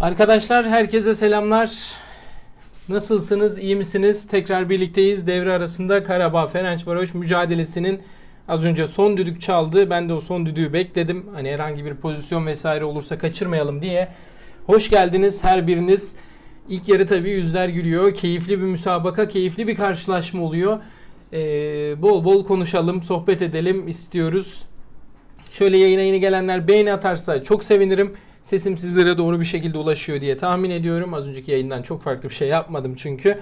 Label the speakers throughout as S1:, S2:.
S1: Arkadaşlar herkese selamlar. Nasılsınız? İyi misiniz? Tekrar birlikteyiz. Devre arasında Karabağ Ferencvaroş mücadelesinin az önce son düdük çaldı. Ben de o son düdüğü bekledim. Hani herhangi bir pozisyon vesaire olursa kaçırmayalım diye. Hoş geldiniz her biriniz. İlk yarı tabii yüzler gülüyor. Keyifli bir müsabaka, keyifli bir karşılaşma oluyor. Ee, bol bol konuşalım, sohbet edelim istiyoruz. Şöyle yayına yeni gelenler beğeni atarsa çok sevinirim. Sesim sizlere doğru bir şekilde ulaşıyor diye tahmin ediyorum. Az önceki yayından çok farklı bir şey yapmadım çünkü.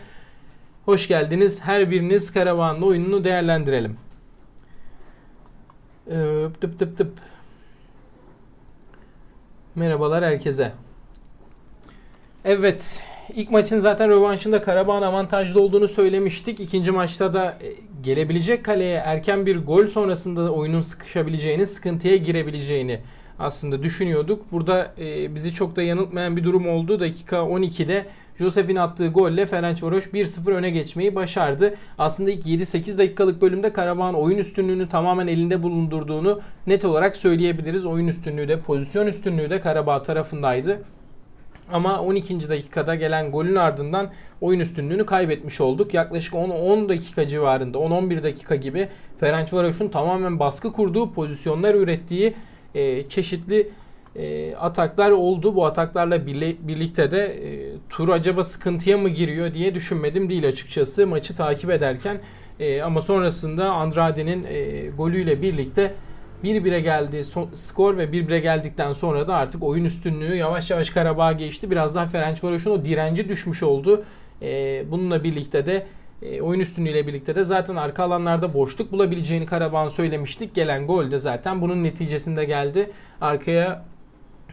S1: Hoş geldiniz. Her biriniz Karavan'ın oyununu değerlendirelim. Ee, tıp tıp tıp. Merhabalar herkese. Evet, ilk maçın zaten rövanşında Karabağ'ın avantajlı olduğunu söylemiştik. İkinci maçta da e, gelebilecek kaleye erken bir gol sonrasında da oyunun sıkışabileceğini, sıkıntıya girebileceğini aslında düşünüyorduk. Burada e, bizi çok da yanıltmayan bir durum oldu. Dakika 12'de Josef'in attığı golle Ferencvaroş 1-0 öne geçmeyi başardı. Aslında ilk 7-8 dakikalık bölümde Karabağ'ın oyun üstünlüğünü tamamen elinde bulundurduğunu net olarak söyleyebiliriz. Oyun üstünlüğü de pozisyon üstünlüğü de Karabağ tarafındaydı. Ama 12. dakikada gelen golün ardından oyun üstünlüğünü kaybetmiş olduk. Yaklaşık 10-10 dakika civarında, 10-11 dakika gibi Ferencvaros'un tamamen baskı kurduğu, pozisyonlar ürettiği e, çeşitli e, ataklar oldu. Bu ataklarla birle- birlikte de e, tur acaba sıkıntıya mı giriyor diye düşünmedim değil açıkçası maçı takip ederken. E, ama sonrasında Andrade'nin e, golüyle birlikte 1-1'e geldi son, skor ve 1-1'e geldikten sonra da artık oyun üstünlüğü yavaş yavaş Karabağ'a geçti. Biraz daha Ferencvaros'un o direnci düşmüş oldu. E, bununla birlikte de e, oyun üstünlüğüyle birlikte de zaten arka alanlarda boşluk bulabileceğini Karabağ'ın söylemiştik. Gelen gol de zaten bunun neticesinde geldi. Arkaya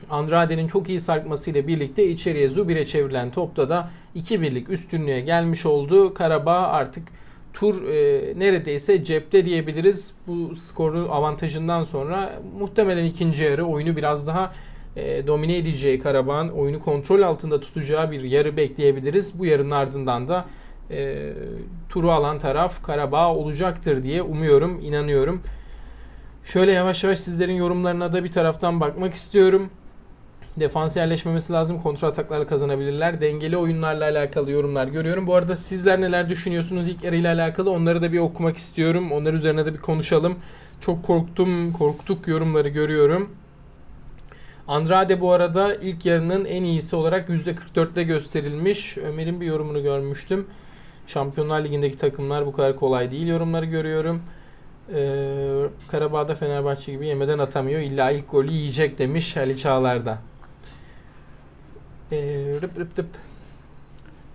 S1: Andrade'nin çok iyi sarkmasıyla birlikte içeriye Zubir'e çevrilen topta da 2-1'lik üstünlüğe gelmiş oldu. Karabağ artık tur e, neredeyse cepte diyebiliriz. Bu skoru avantajından sonra muhtemelen ikinci yarı oyunu biraz daha e, domine edeceği Karabağ'ın oyunu kontrol altında tutacağı bir yarı bekleyebiliriz. Bu yarının ardından da e, turu alan taraf Karabağ olacaktır diye umuyorum, inanıyorum. Şöyle yavaş yavaş sizlerin yorumlarına da bir taraftan bakmak istiyorum. Defans yerleşmemesi lazım. Kontra ataklarla kazanabilirler. Dengeli oyunlarla alakalı yorumlar görüyorum. Bu arada sizler neler düşünüyorsunuz ilk yarıyla alakalı? Onları da bir okumak istiyorum. Onlar üzerine de bir konuşalım. Çok korktum, korktuk yorumları görüyorum. Andrade bu arada ilk yarının en iyisi olarak %44'te gösterilmiş. Ömer'in bir yorumunu görmüştüm. Şampiyonlar Ligi'ndeki takımlar bu kadar kolay değil yorumları görüyorum. Ee, Karabağ'da Fenerbahçe gibi yemeden atamıyor. İlla ilk golü yiyecek demiş Ali Çağlar'da. Ee, rıp rıp rıp.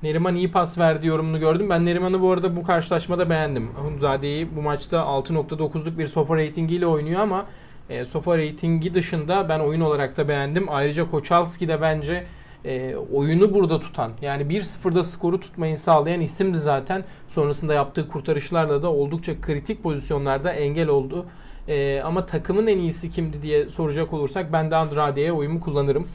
S1: Neriman iyi pas verdi yorumunu gördüm. Ben Neriman'ı bu arada bu karşılaşmada beğendim. Hunzade'yi bu maçta 6.9'luk bir sofa ratingiyle oynuyor ama e, sofa ratingi dışında ben oyun olarak da beğendim. Ayrıca Koçalski de bence e, oyunu burada tutan yani 1-0'da skoru tutmayı sağlayan isimdi zaten. Sonrasında yaptığı kurtarışlarla da oldukça kritik pozisyonlarda engel oldu. E, ama takımın en iyisi kimdi diye soracak olursak ben de Andrade'ye oyumu kullanırım.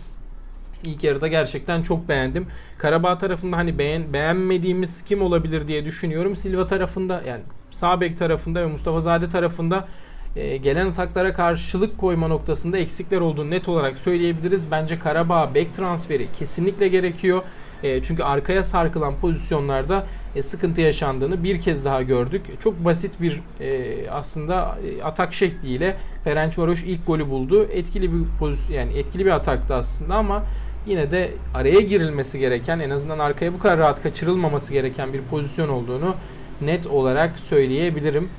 S1: İlk yarıda gerçekten çok beğendim. Karabağ tarafında hani beğen, beğenmediğimiz kim olabilir diye düşünüyorum. Silva tarafında yani sağ bek tarafında ve Mustafa Zade tarafında e, gelen ataklara karşılık koyma noktasında eksikler olduğunu net olarak söyleyebiliriz. Bence Karabağ bek transferi kesinlikle gerekiyor. E, çünkü arkaya sarkılan pozisyonlarda e, sıkıntı yaşandığını bir kez daha gördük. Çok basit bir e, aslında e, atak şekliyle Ferencvaroş ilk golü buldu. Etkili bir pozisyon yani etkili bir ataktı aslında ama yine de araya girilmesi gereken en azından arkaya bu kadar rahat kaçırılmaması gereken bir pozisyon olduğunu net olarak söyleyebilirim.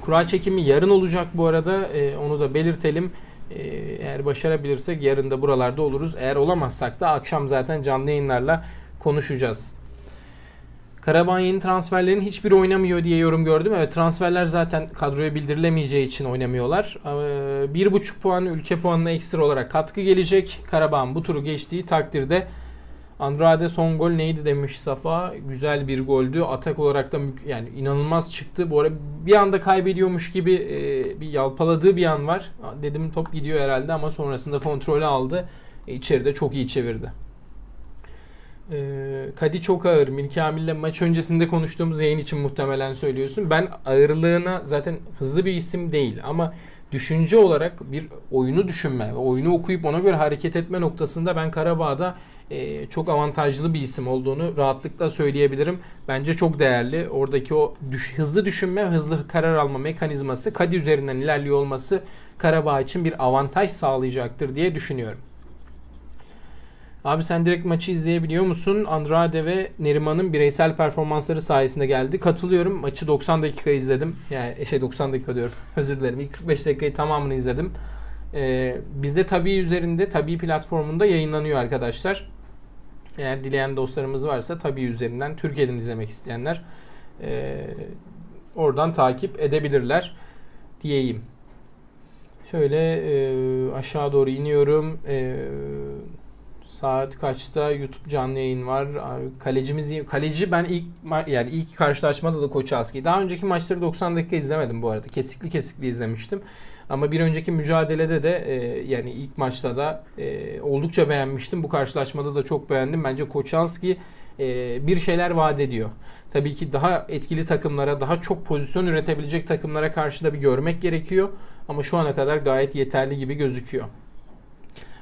S1: Kura çekimi yarın olacak bu arada. Ee, onu da belirtelim. Ee, eğer başarabilirsek yarın da buralarda oluruz. Eğer olamazsak da akşam zaten canlı yayınlarla konuşacağız. Karaban yeni transferlerin hiçbiri oynamıyor diye yorum gördüm. Evet transferler zaten kadroya bildirilemeyeceği için oynamıyorlar. Ee, bir buçuk puan ülke puanına ekstra olarak katkı gelecek. Karaban bu turu geçtiği takdirde Andrade son gol neydi demiş Safa. Güzel bir goldü. Atak olarak da yani inanılmaz çıktı. Bu arada bir anda kaybediyormuş gibi e, bir yalpaladığı bir an var. Dedim top gidiyor herhalde ama sonrasında kontrolü aldı. E, içeride çok iyi çevirdi. Ee, Kadi çok ağır. Mirkamil'le maç öncesinde konuştuğumuz yayın için muhtemelen söylüyorsun. Ben ağırlığına zaten hızlı bir isim değil ama düşünce olarak bir oyunu düşünme ve oyunu okuyup ona göre hareket etme noktasında ben Karabağ'da e, çok avantajlı bir isim olduğunu rahatlıkla söyleyebilirim. Bence çok değerli. Oradaki o düş, hızlı düşünme, hızlı karar alma mekanizması Kadi üzerinden ilerliyor olması Karabağ için bir avantaj sağlayacaktır diye düşünüyorum. Abi sen direkt maçı izleyebiliyor musun? Andrade ve Neriman'ın bireysel performansları sayesinde geldi. Katılıyorum. Maçı 90 dakika izledim. Yani şey 90 dakika diyorum. Özür dilerim. İlk 45 dakikayı tamamını izledim. Ee, bizde Tabii üzerinde, Tabii platformunda yayınlanıyor arkadaşlar. Eğer dileyen dostlarımız varsa Tabii üzerinden Türkiye'den izlemek isteyenler e, oradan takip edebilirler diyeyim. Şöyle e, aşağı doğru iniyorum. E, saat kaçta YouTube canlı yayın var. Abi, Kalecimiz iyi- kaleci ben ilk yani ilk karşılaşmada da Koçaski. Daha önceki maçları 90 dakika izlemedim bu arada. Kesikli kesikli izlemiştim. Ama bir önceki mücadelede de e, yani ilk maçta da e, oldukça beğenmiştim. Bu karşılaşmada da çok beğendim. Bence Koçanski e, bir şeyler vaat ediyor. Tabii ki daha etkili takımlara, daha çok pozisyon üretebilecek takımlara karşı da bir görmek gerekiyor. Ama şu ana kadar gayet yeterli gibi gözüküyor.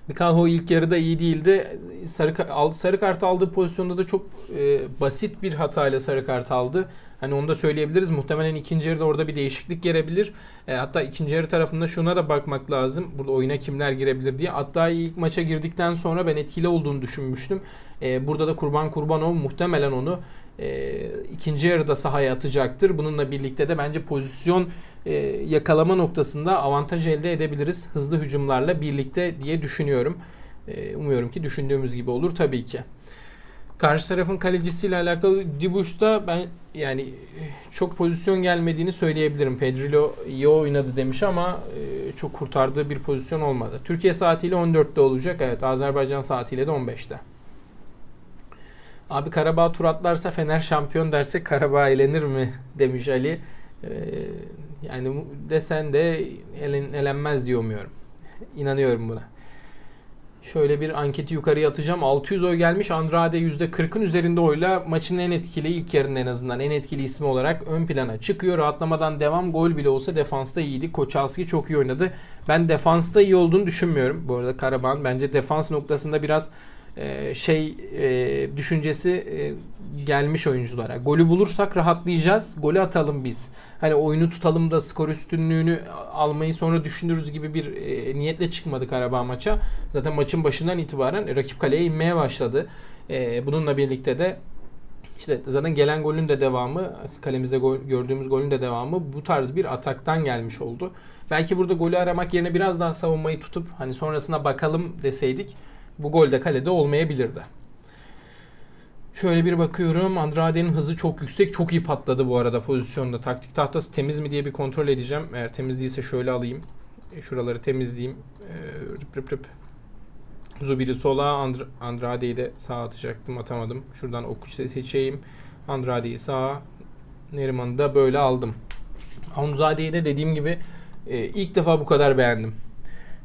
S1: Mikhalho ilk yarıda iyi değildi. Sarı, sarı kart aldığı pozisyonda da çok e, basit bir hatayla sarı kart aldı. Hani onu da söyleyebiliriz. Muhtemelen ikinci yarıda orada bir değişiklik gelebilir. E, hatta ikinci yarı tarafında şuna da bakmak lazım. Burada oyuna kimler girebilir diye. Hatta ilk maça girdikten sonra ben etkili olduğunu düşünmüştüm. E, burada da Kurban Kurbanov muhtemelen onu e, ikinci yarıda sahaya atacaktır. Bununla birlikte de bence pozisyon e, yakalama noktasında avantaj elde edebiliriz hızlı hücumlarla birlikte diye düşünüyorum. E, umuyorum ki düşündüğümüz gibi olur tabii ki. Karşı tarafın kalecisiyle alakalı Dibuş'ta ben yani e, çok pozisyon gelmediğini söyleyebilirim. Pedrillo iyi oynadı demiş ama e, çok kurtardığı bir pozisyon olmadı. Türkiye saatiyle 14'te olacak. Evet Azerbaycan saatiyle de 15'te. Abi Karabağ tur atlarsa Fener şampiyon derse Karabağ elenir mi demiş Ali. Ee, yani desen de elen, elenmez diye umuyorum. İnanıyorum buna. Şöyle bir anketi yukarıya atacağım. 600 oy gelmiş. Andrade %40'ın üzerinde oyla maçın en etkili ilk yarının en azından en etkili ismi olarak ön plana çıkıyor. Rahatlamadan devam gol bile olsa defansta iyiydi. Koçalski çok iyi oynadı. Ben defansta iyi olduğunu düşünmüyorum. Bu arada Karaban bence defans noktasında biraz e, şey e, düşüncesi e, gelmiş oyunculara. Golü bulursak rahatlayacağız. Golü atalım biz. Hani oyunu tutalım da skor üstünlüğünü almayı sonra düşünürüz gibi bir e, niyetle çıkmadı Karabağ maça. Zaten maçın başından itibaren rakip kaleye inmeye başladı. E, bununla birlikte de işte zaten gelen golün de devamı, kalemizde gol, gördüğümüz golün de devamı bu tarz bir ataktan gelmiş oldu. Belki burada golü aramak yerine biraz daha savunmayı tutup hani sonrasına bakalım deseydik bu gol de kalede olmayabilirdi. Şöyle bir bakıyorum. Andrade'nin hızı çok yüksek. Çok iyi patladı bu arada pozisyonda. Taktik tahtası temiz mi diye bir kontrol edeceğim. Eğer temiz değilse şöyle alayım. E, Şuraları temizleyeyim. Ee, rıp rıp rıp. Zubiri sola, Andr- Andrade'yi de sağa atacaktım. Atamadım. Şuradan oku seçeyim. Andrade'yi sağa. Neriman'ı da böyle aldım. Anzade'yi de dediğim gibi e, ilk defa bu kadar beğendim.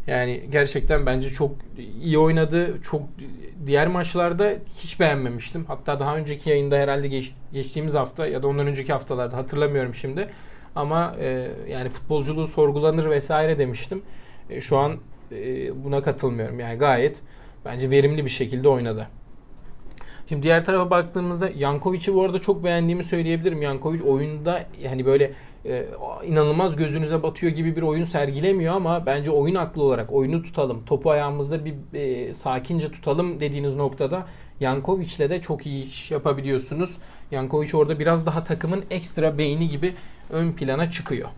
S1: Yani gerçekten bence çok iyi oynadı. Çok diğer maçlarda hiç beğenmemiştim. Hatta daha önceki yayında herhalde geç- geçtiğimiz hafta ya da ondan önceki haftalarda hatırlamıyorum şimdi. Ama e, yani futbolculuğu sorgulanır vesaire demiştim. E, şu an e, buna katılmıyorum. Yani gayet bence verimli bir şekilde oynadı. Şimdi diğer tarafa baktığımızda Yankovic'i bu arada çok beğendiğimi söyleyebilirim. Yankovic oyunda yani böyle e, inanılmaz gözünüze batıyor gibi bir oyun sergilemiyor ama bence oyun aklı olarak oyunu tutalım, topu ayağımızda bir e, sakince tutalım dediğiniz noktada Yankovic'le de çok iyi iş yapabiliyorsunuz. Yankovic orada biraz daha takımın ekstra beyni gibi ön plana çıkıyor.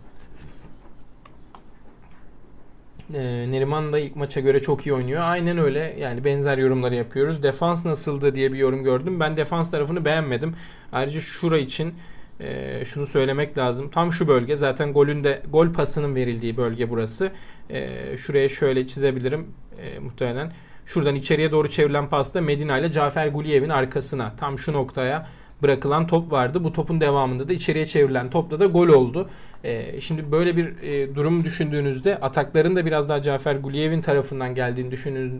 S1: E, Neriman da ilk maça göre çok iyi oynuyor. Aynen öyle. Yani benzer yorumları yapıyoruz. Defans nasıldı diye bir yorum gördüm. Ben defans tarafını beğenmedim. Ayrıca şura için e, şunu söylemek lazım. Tam şu bölge zaten golün de gol pasının verildiği bölge burası. E, şuraya şöyle çizebilirim e, muhtemelen. Şuradan içeriye doğru çevrilen pasta Medina ile Cafer Guliyev'in arkasına tam şu noktaya bırakılan top vardı. Bu topun devamında da içeriye çevrilen topla da gol oldu. E, şimdi böyle bir e, durum düşündüğünüzde atakların da biraz daha Cafer Guliyev'in tarafından geldiğini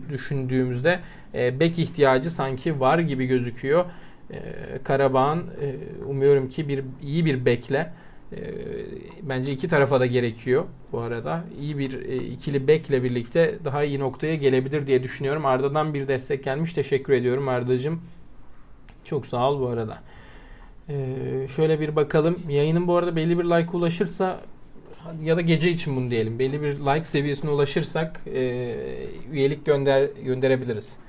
S1: düşündüğümüzde e, bek ihtiyacı sanki var gibi gözüküyor. E, Karabağ'ın e, umuyorum ki bir iyi bir bekle e, bence iki tarafa da gerekiyor bu arada. İyi bir e, ikili bekle birlikte daha iyi noktaya gelebilir diye düşünüyorum. Arda'dan bir destek gelmiş. Teşekkür ediyorum Arda'cığım. Çok sağ ol bu arada. Ee, şöyle bir bakalım. Yayının bu arada belli bir like ulaşırsa ya da gece için bunu diyelim. Belli bir like seviyesine ulaşırsak e, üyelik gönder gönderebiliriz.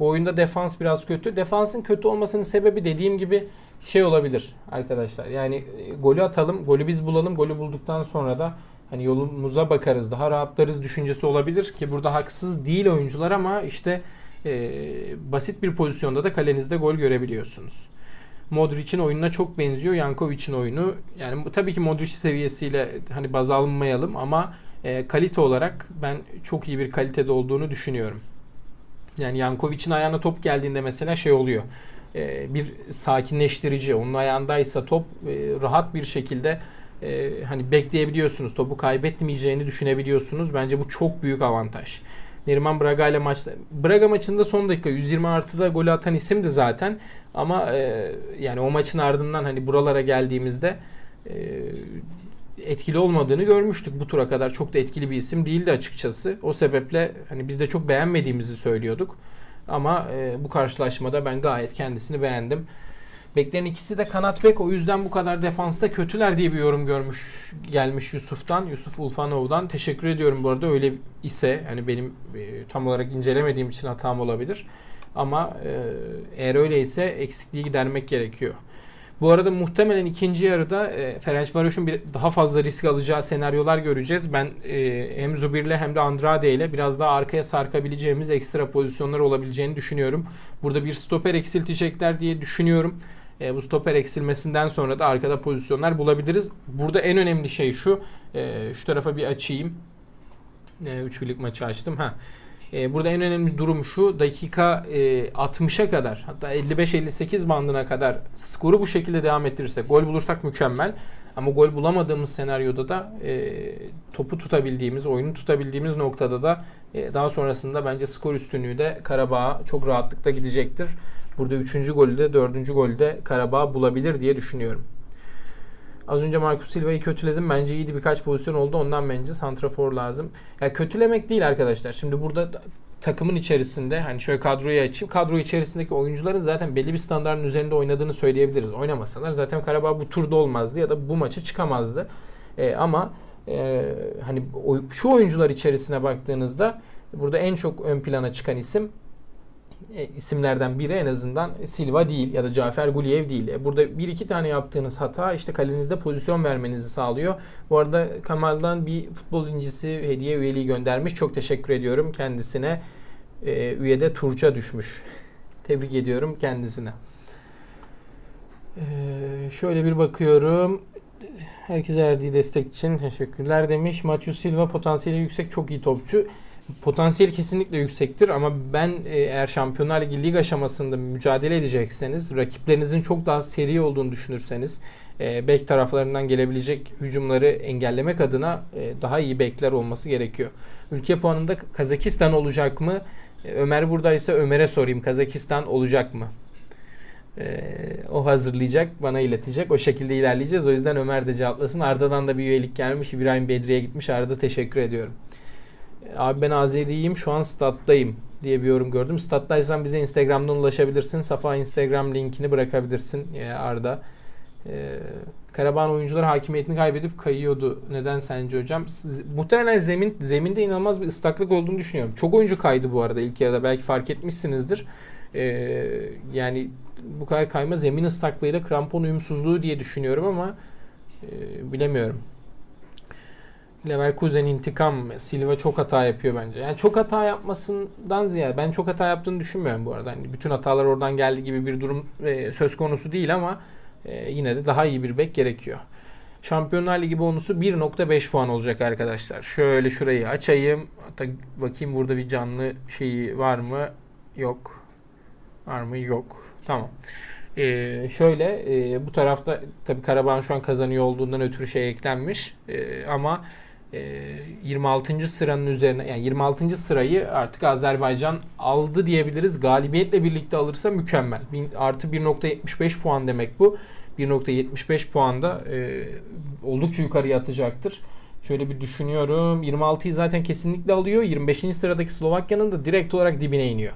S1: Bu oyunda defans biraz kötü. Defansın kötü olmasının sebebi dediğim gibi şey olabilir arkadaşlar. Yani e, golü atalım, golü biz bulalım. Golü bulduktan sonra da hani yolumuza bakarız, daha rahatlarız düşüncesi olabilir ki burada haksız değil oyuncular ama işte e, basit bir pozisyonda da kalenizde gol görebiliyorsunuz. Modric'in oyununa çok benziyor Yankovic'in oyunu. Yani tabii ki Modric seviyesiyle hani baz almayalım ama e, kalite olarak ben çok iyi bir kalitede olduğunu düşünüyorum. Yani Yankovic'in ayağına top geldiğinde mesela şey oluyor. E, bir sakinleştirici. Onun ayağındaysa top e, rahat bir şekilde e, hani bekleyebiliyorsunuz. Topu kaybetmeyeceğini düşünebiliyorsunuz. Bence bu çok büyük avantaj. Neriman Braga ile maçta Braga maçında son dakika 120 artıda golü atan isimdi zaten. Ama e, yani o maçın ardından hani buralara geldiğimizde e, etkili olmadığını görmüştük bu tura kadar. Çok da etkili bir isim değildi açıkçası. O sebeple hani biz de çok beğenmediğimizi söylüyorduk. Ama e, bu karşılaşmada ben gayet kendisini beğendim. Beklerin ikisi de kanat bek o yüzden bu kadar defansta kötüler diye bir yorum görmüş gelmiş Yusuf'tan, Yusuf Ulfanov'dan. Teşekkür ediyorum bu arada öyle ise hani benim e, tam olarak incelemediğim için hatam olabilir. Ama e, eğer öyleyse eksikliği gidermek gerekiyor. Bu arada muhtemelen ikinci yarıda e, Ferencvaros'un bir daha fazla risk alacağı senaryolar göreceğiz. Ben e, hem Zubir'le hem de Andrade ile biraz daha arkaya sarkabileceğimiz ekstra pozisyonlar olabileceğini düşünüyorum. Burada bir stoper eksiltecekler diye düşünüyorum. E, bu stoper eksilmesinden sonra da arkada pozisyonlar bulabiliriz. Burada en önemli şey şu. E, şu tarafa bir açayım. E, üç birlik maçı açtım. Ha. E, burada en önemli durum şu. Dakika e, 60'a kadar hatta 55-58 bandına kadar skoru bu şekilde devam ettirirsek gol bulursak mükemmel. Ama gol bulamadığımız senaryoda da e, topu tutabildiğimiz, oyunu tutabildiğimiz noktada da e, daha sonrasında bence skor üstünlüğü de Karabağ'a çok rahatlıkla gidecektir. Burada 3. golü de 4. golü de Karabağ bulabilir diye düşünüyorum. Az önce Marcus Silva'yı kötüledim. Bence iyiydi birkaç pozisyon oldu. Ondan bence santrafor lazım. Ya kötülemek değil arkadaşlar. Şimdi burada takımın içerisinde hani şöyle kadroyu açayım. Kadro içerisindeki oyuncuların zaten belli bir standartın üzerinde oynadığını söyleyebiliriz. Oynamasalar zaten Karabağ bu turda olmazdı ya da bu maça çıkamazdı. E, ama e, hani şu oyuncular içerisine baktığınızda burada en çok ön plana çıkan isim e, isimlerden biri en azından Silva değil ya da Cafer Guliyev değil. E, burada bir iki tane yaptığınız hata işte kalenizde pozisyon vermenizi sağlıyor. Bu arada Kamal'dan bir futbol incisi hediye üyeliği göndermiş. Çok teşekkür ediyorum kendisine. E, üyede Turç'a düşmüş. Tebrik ediyorum kendisine. Şöyle bir bakıyorum. Herkese verdiği destek için teşekkürler demiş. Matthew Silva potansiyeli yüksek çok iyi topçu potansiyel kesinlikle yüksektir ama ben e, eğer Şampiyonlar Ligi lig aşamasında mücadele edecekseniz rakiplerinizin çok daha seri olduğunu düşünürseniz e, bek taraflarından gelebilecek hücumları engellemek adına e, daha iyi bekler olması gerekiyor. Ülke puanında Kazakistan olacak mı? E, Ömer buradaysa Ömer'e sorayım. Kazakistan olacak mı? E, o hazırlayacak, bana iletecek. O şekilde ilerleyeceğiz. O yüzden Ömer de cevaplasın. Arda'dan da bir üyelik gelmiş. İbrahim Bedri'ye gitmiş. Arda teşekkür ediyorum. Abi ben Azeriyim şu an stat'tayım diye bir yorum gördüm. Stat'taysan bize Instagram'dan ulaşabilirsin. Safa Instagram linkini bırakabilirsin e, Arda. Ee, Karabağ oyuncular hakimiyetini kaybedip kayıyordu. Neden sence hocam? Siz, muhtemelen zemin zeminde inanılmaz bir ıslaklık olduğunu düşünüyorum. Çok oyuncu kaydı bu arada ilk yarıda. Belki fark etmişsinizdir. Ee, yani bu kadar kayma zemin ıslaklığıyla krampon uyumsuzluğu diye düşünüyorum ama e, bilemiyorum. Leverkusen intikam Silva çok hata yapıyor bence. Yani çok hata yapmasından ziyade ben çok hata yaptığını düşünmüyorum bu arada. Yani bütün hatalar oradan geldi gibi bir durum e, söz konusu değil ama e, yine de daha iyi bir bek gerekiyor. Şampiyonlar Ligi bonusu 1.5 puan olacak arkadaşlar. Şöyle şurayı açayım. Hatta bakayım burada bir canlı şeyi var mı? Yok. Var mı? Yok. Tamam. Ee, şöyle e, bu tarafta tabii Karabağ şu an kazanıyor olduğundan ötürü şey eklenmiş. Ee, ama e, 26. sıranın üzerine yani 26. sırayı artık Azerbaycan aldı diyebiliriz. Galibiyetle birlikte alırsa mükemmel. Artı 1.75 puan demek bu. 1.75 puanda e, oldukça yukarıya atacaktır. Şöyle bir düşünüyorum. 26'yı zaten kesinlikle alıyor. 25. sıradaki Slovakya'nın da direkt olarak dibine iniyor.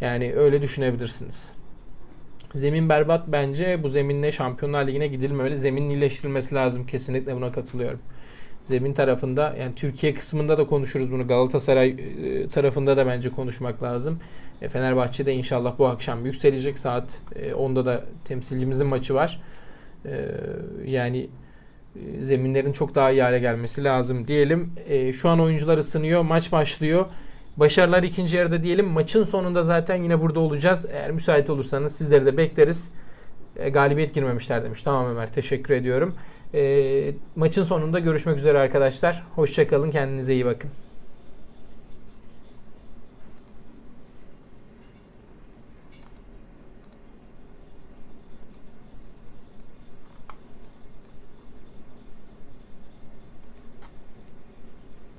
S1: Yani öyle düşünebilirsiniz. Zemin berbat bence. Bu zeminle Şampiyonlar Ligi'ne gidilmemeli. Zeminin iyileştirilmesi lazım. Kesinlikle buna katılıyorum. Zemin tarafında yani Türkiye kısmında da konuşuruz bunu. Galatasaray e, tarafında da bence konuşmak lazım. E, Fenerbahçe'de inşallah bu akşam yükselecek. Saat e, 10'da da temsilcimizin maçı var. E, yani e, zeminlerin çok daha iyi hale gelmesi lazım diyelim. E, şu an oyuncular ısınıyor. Maç başlıyor. Başarılar ikinci yarıda diyelim. Maçın sonunda zaten yine burada olacağız. Eğer müsait olursanız sizleri de bekleriz. E, galibiyet girmemişler demiş. Tamam Ömer teşekkür ediyorum. E, maçın sonunda görüşmek üzere arkadaşlar. Hoşçakalın kendinize iyi bakın.